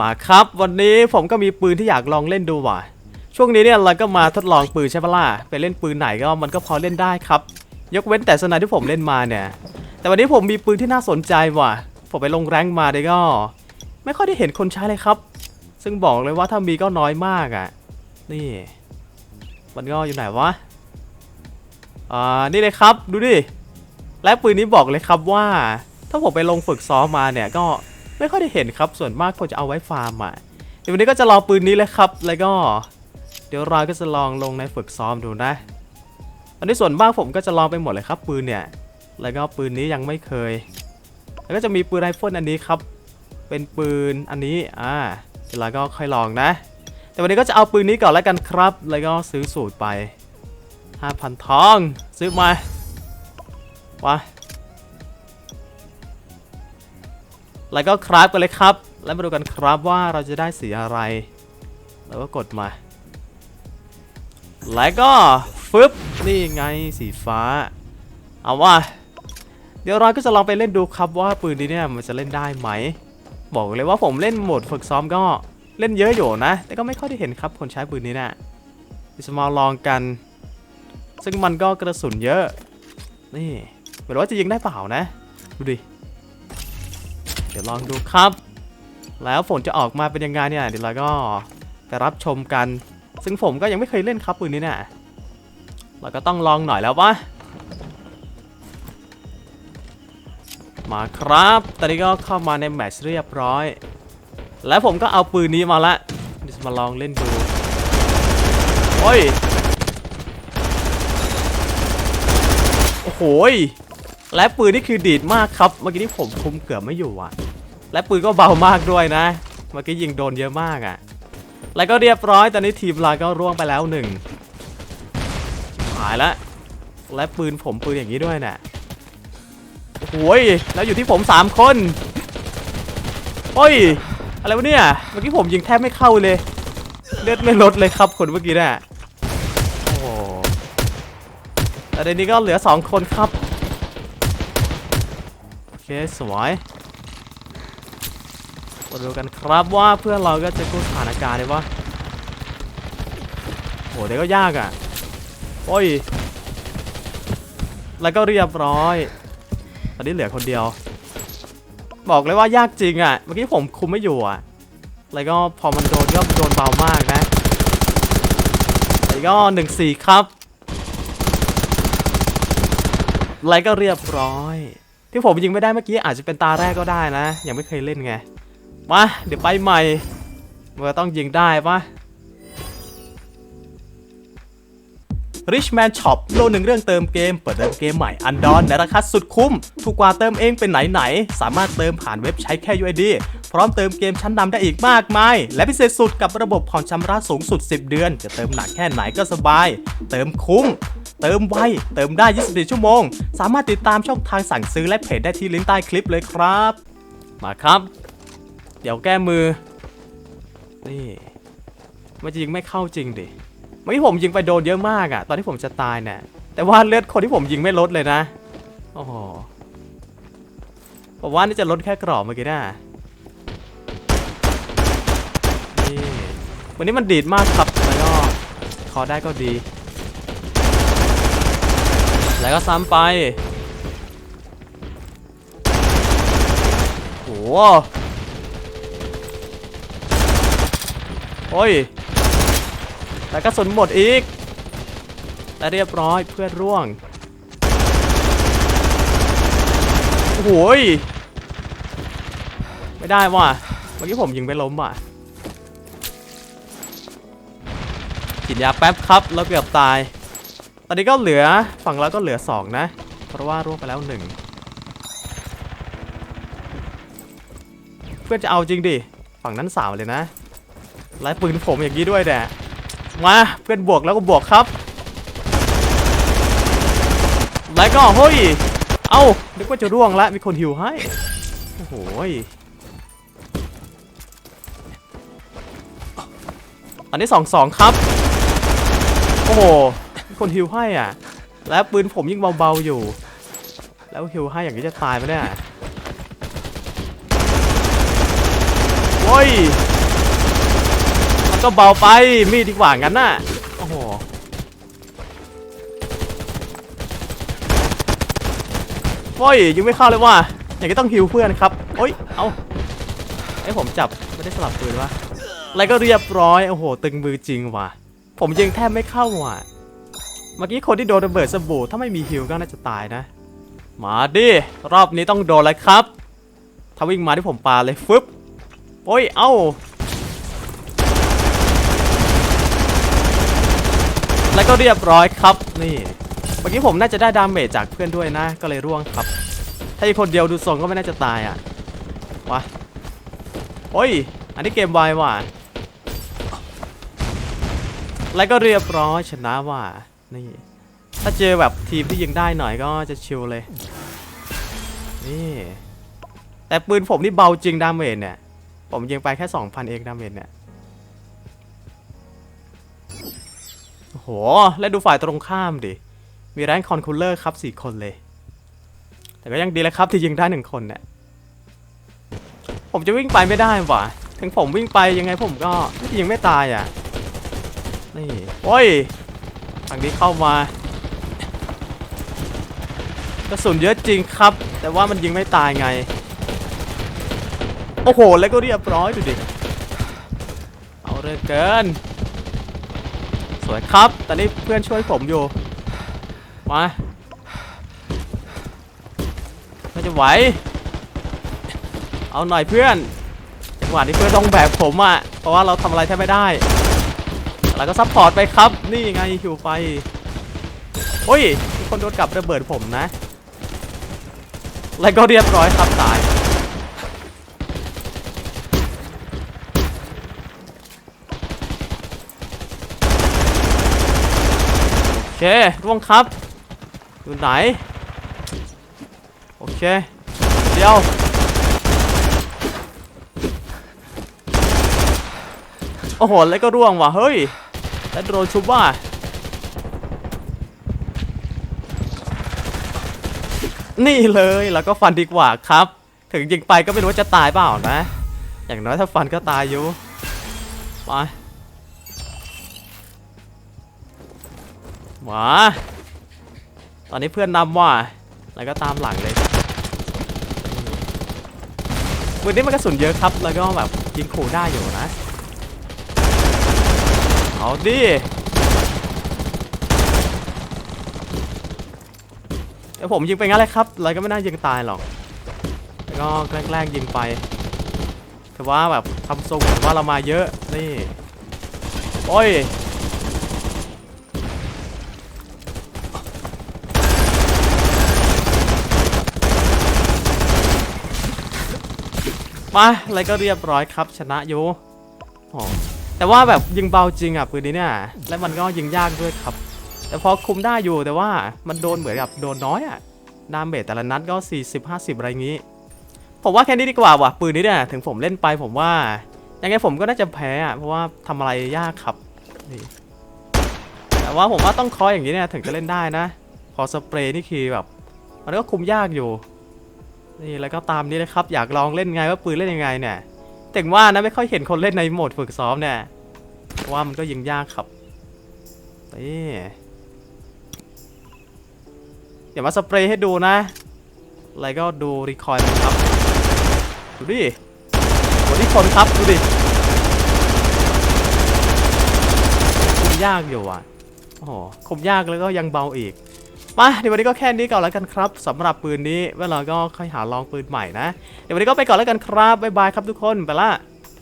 มาครับวันนี้ผมก็มีปืนที่อยากลองเล่นดูว่ะ ช่วงนี้เนี่ยเราก็มาทดลองปืนใช่ปะล่ะไปเล่นปืนไหนก็มันก็พอเล่นได้ครับ ยกเว้นแต่สนาที่ผมเล่นมาเนี่ย แต่วันนี้ผมมีปืนที่น่าสนใจว่ะ ผมไปลงแรงมาเลยก็ ไม่ค่อยได้เห็นคนใช้เลยครับ ซึ่งบอกเลยว่าถ้ามีก็น้อยมากอะ นี่ มันก็อยู่ไหนวะอ่านี่เลยครับดูดิและปืนนี้บอกเลยครับว่า ถ้าผมไปลงฝึกซ้อมมาเนี่ยก็ ไม่ค่อยได้เห็นครับ ส่วนมากคนจะเอาไว้ฟาร์มอะเดี๋ยววันนี้ก็จะลองปืนนี้เลยครับ แล้วก็ เดี๋ยวเราก็จะลองลงในฝึกซ้อมดูนะอันนี้ส่วนมากผมก็จะลองไปหมดเลยครับ ปืนเนี่ย แล้วก็ปืนนี้ยังไม่เคย แล้วก็จะมีปืนไรเฟิลอันนี้ครับ เป็นปืนอันนี้ อ่าเดี๋ยวเราก็ค่อยลองนะ แต่วันนี้ก็จะเอาปืนนี้ก่อนแล้วกันครับ แล้วก็ซื้อสูตรไป 5,000ทอง ซื้อมาวะ แล้วก็คราฟกันเลยครับ แล้วมาดูกันครับว่าเราจะได้สีอะไร แล้วก็กดมา แล้วก็ฟึบนี่ไงสีฟ้า เอาว่า เดี๋ยวเราก็จะลองไปเล่นดูครับว่าปืนนี้เนี่ยมันจะเล่นได้ไหม บอกเลยว่าผมเล่นโหมดฝึกซ้อมก็เล่นเยอะอยู่นะ แต่ก็ไม่ค่อยได้เห็นครับคนใช้ปืนนี้นะ่ะจะมาลองกัน ซึ่งมันก็กระสุนเยอะ นี่ไม่รู้ว่าจะยิงได้เปล่านะ ดูดิ เดี๋ยวลองดูครับ แล้วผลจะออกมาเป็นยังไงเนี่ยเดี๋ยวเราก็ไปรับชมกัน ซึ่งผมก็ยังไม่เคยเล่นครับปืนนี้เนี่ยเราก็ต้องลองหน่อยแล้ววะมาครับ ตอนนี้ก็เข้ามาในแมตช์เรียบร้อย และผมก็เอาปืนนี้มาละเดี๋ยวจะมาลองเล่นดู โอ้ย โอ้โหย และปืนนี่คือดีดมากครับ เมื่อกี้ที่ผมคุมเกือบไม่อยู่อะ และปืนก็เบามากด้วยนะ เมื่อกี้ยิงโดนเยอะมากอะ แล้วก็เรียบร้อย ตอนนี้ทีมเราก็ร่วงไปแล้วหนึ่งหายละ และปืนผมปืนอย่างนี้ด้วยน่ะโอ้ยแล้วอยู่ที่ผม3คนโอ้ย อะไรวะเนี่ย เมื่อกี้ผมยิงแทบไม่เข้าเลย เลือดไม่ลดเลยครับคนเมื่อกี้น่ะโอ้แต่ในนี้ก็เหลือ2คนครับ สวยมาดูกันครับว่าเพื่อนเราก็จะกู้สถานการณ์ได้ปะโหเดี๋ยวก็ยากอะ โอ้ย แล้วก็เรียบร้อย ตอนนี้เหลือคนเดียว บอกเลยว่ายากจริงอะ เมื่อกี้ผมคุมไม่อยู่อะ แล้วก็พอมันโดนก็โดนเบามากนะ แล้วก็หนึ่งสี่ครับ แล้วก็เรียบร้อย ที่ผมยิงไม่ได้เมื่อกี้อาจจะเป็นตาแรกก็ได้นะ ยังไม่เคยเล่นไง มา เดี๋ยวไปใหม่มันต้องยิงได้ปะ Richman Shop โลหนึ่งเรื่องเติมเกม เปิดเติมเกมใหม่อันดอนในราคาสุดคุ้ม ถูกกว่าเติมเองเป็นไหนๆ สามารถเติมผ่านเว็บใช้แค่ UID พร้อมเติมเกมชั้นนำได้อีกมากมาย และพิเศษสุดกับระบบผ่อนชำระสูงสุด 10 เดือน จะเติมหนักแค่ไหนก็สบาย เติมคุ้ม เติมไว เติมได้ 24 ชั่วโมง สามารถติดตามช่องทางสั่งซื้อและเพจได้ที่ลิงก์ใต้คลิปเลยครับ มาครับ เดี๋ยวแก้มือ นี่มันจะยิงไม่เข้าจริงดิเมื่อกี้ผมยิงไปโดนเยอะมากอะตอนที่ผมจะตายเนี่ย แต่ว่าเลือดคนที่ผมยิงไม่ลดเลยนะ โอ้โหผมว่านี่จะลดแค่กรอบเมื่อกี้นะนี่วันนี้มันดีดมากครับแล้วก็คอได้ก็ดี แล้วก็ซ้ำไป โอ้โหโอ้ย แล้วกระสุนหมดอีก และเรียบร้อยเพื่อนร่วง โอ้โหยไม่ได้ว่ะ เมื่อกี้ผมยิงไปล้มว่ะฉีดยาแป๊บครับ แล้วเกือบตาย อนนี้ก็เหลือฝั่งเราก็เหลือ 2 นะ เพราะว่าร่วงไปแล้ว 1 เพื่อนจะเอาจริงดิ ฝั่งนั้นสามเลยนะไล่ปืนผมอย่างนี้ด้วยแหละมาเพื่อนบวกแล้วก็บวกครับแล้วก็เฮ้ย เอ้านึกว่าจะร่วงแล้วมีคนหิวให้ โอ้โหอันนี้สองสองครับ โอ้โห คนหิวให้อะ แล้วปืนผมยิ่งเบาๆอยู่ แล้วหิวให้อย่างนี้จะตายไหมเนี่ยโอ้ยมันก็เบาไปมีดดีกว่างั้นน่ะโอ้โหโอ้ยยิงไม่เข้าเลยว่ะอย่างนี้ต้องฮิวเพื่อนครับโอ้ยเอาไอ้ยผมจับไม่ได้สลับปืนวะอะไรก็เรียบร้อยโอ้โห ตึงมือจริงว่ะ ผมยิงแทบไม่เข้าว่ะ เมื่อกี้คนที่โดนระเบิดสบู่ถ้าไม่มีฮิวก็น่าจะตายนะ มาดิ รอบนี้ต้องโดนแล้วครับ ถ้าวิ่งมาที่ผมปาเลยฟึบโอ้ย เอ้า แล้วก็เรียบร้อยครับ นี่ เมื่อกี้ผมน่าจะได้ดาเมจจากเพื่อนด้วยนะ ก็เลยร่วงครับ ถ้าอีกคนเดียวดูทรงก็ไม่น่าจะตายอะ วะ โอ้ย อันนี้เกมไวว่ะแล้วก็เรียบร้อยชนะว่ะ นี่ ถ้าเจอแบบทีมที่ยิงได้หน่อยก็จะชิลเลย นี่ แต่ปืนผมนี่เบาจริงดาเมจเนี่ย ผมยิงไปแค่ 2,000 เองดาเมจเนี่ย โอ้โห แล้วดูฝ่ายตรงข้ามดิ มีแรงคอนคูลเลอร์ครับ 4 คนเลย แต่ก็ยังดีแล้วครับที่ยิงได้หนึ่งคนเนี่ย ผมจะวิ่งไปไม่ได้หว่ะถึงผมวิ่งไปยังไงผมก็ยิงไม่ตายอะ นี่ โอ้ย ฝั่งนี้เข้ามากระสุนเยอะจริงครับ แต่ว่ามันยิงไม่ตายไง โอ้โห แล้วก็เรียบร้อยดูดิ เอาเรื่องเกิน สวยครับ ตอนนี้เพื่อนช่วยผมอยู่ มาไม่จะไหว เอาหน่อยเพื่อนจังหวะนี้เพื่อนต้องแบกผมอะ่ะ เพราะว่าเราทำอะไรแทบไม่ได้ แล้วก็ซัพพอร์ตไปครับ นี่ไงหิวไฟโอ้ยมีคนโดนกลับระเบิดผมนะ แล้วก็เรียบร้อยครับตาย โอเคร่วงครับ อยู่ไหน โอเค เดี๋ยวโอ้โห แล้วก็ร่วงว่ะ เฮ้ย แล้วโดนชุบว่านี่เลยแล้วก็ฟันดีกว่าครับ ถึงยิงไปก็ไม่รู้ว่าจะตายเปล่านะ อย่างน้อยถ้าฟันก็ตายอยู่มามาตอนนี้เพื่อนนำว่ะแล้วก็ตามหลังเลยปืนนี้มันกระสุนเยอะครับ แล้วก็แบบยิงขู่ได้อยู่นะ เอาดิเดี๋ยวผมยิงไปงั้นเลยครับอะไรก็ไม่น่ายิงตายหรอกแล้วก็แกล้งๆยิงไปถือว่าแบบทำทรงถือว่าเรามาเยอะนี่โอ้ยมาอะไรก็เรียบร้อยครับชนะอยู่โอ้ แต่ว่าแบบยิงเบาจริงอะปืนนี้เนี่ยและมันก็ยิงยากด้วยครับ แต่พอคุมได้อยู่แต่ว่ามันโดนเหมือนกับโดนน้อยอะดาเมจแต่ละนัดก็ 40 50 อะไรงี้ ผมว่าแค่นี้ดีกว่าว่ะปืนนี้เนี่ยถึงผมเล่นไปผมว่ายังไงผมก็น่าจะแพ้อะเพราะว่าทำอะไรยากครับนี่แต่ว่าผมว่าต้องคอยอย่างนี้เนี่ยถึงจะเล่นได้นะคอสเปรย์นี่คือแบบมันก็คุมยากอยู่นี่แล้วก็ตามนี้นะครับ อยากลองเล่นไงว่าปืนเล่นยังไงเนี่ย แต่ว่านะไม่ค่อยเห็นคนเล่นในโหมดฝึกซ้อมเนี่ยเพราะว่ามันก็ยิงยากครับนี่เดี๋ยวมาสเปรย์ให้ดูนะ อะไรก็ดูรีคอยล์นะครับ ดูดิโหที่คนครับ ดูดิคุมยากอยู่อะ โอ้โหคุมยากแล้วก็ยังเบาอีก มาเดี๋ยววันนี้ก็แค่นี้ก่อนแล้วกันครับสำหรับปืนนี้เวลาก็ค่อยหาลองปืนใหม่นะ เดี๋ยววันนี้ก็ไปก่อนแล้วกันครับบ๊ายบายครับทุกคนไปละ